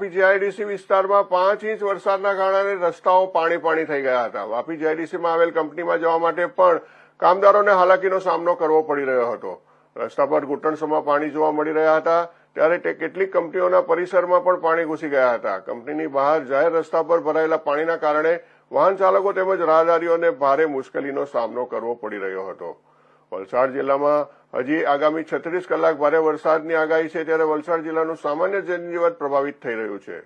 Vapi GIDC વિસ્તારમાં પાંચ inch વરસાદના કારણે રસ્તાઓ પાણી પાણી થઈ ગયા હતા. વાપી જીઆઈડીસીમાં આવેલ કંપનીમાં જવા માટે પણ કામદારોને હાલાકીનો સામનો કરવો પડી રહ્યો હતો. રસ્તા પર ઘૂંટણસમાં પાણી જોવા મળી રહ્યા હતા, ત્યારે કેટલીક કંપનીઓના પરિસરમાં પણ પાણી ઘૂસી ગયા હતા. કંપનીની બહાર જાહેર રસ્તા પર ભરાયેલા પાણીના કારણે વાહન ચાલકો તેમજ રાહદારીઓને ભારે મુશ્કેલીનો સામનો કરવો પડી રહ્યો હતો. વલસાડ જિલ્લામાં હજી આગામી છત્રીસ કલાક ભારે વરસાદની આગાહી છે, ત્યારે વલસાડ જિલ્લાનું સામાન્ય જનજીવન પ્રભાવિત થઈ રહ્યું છે.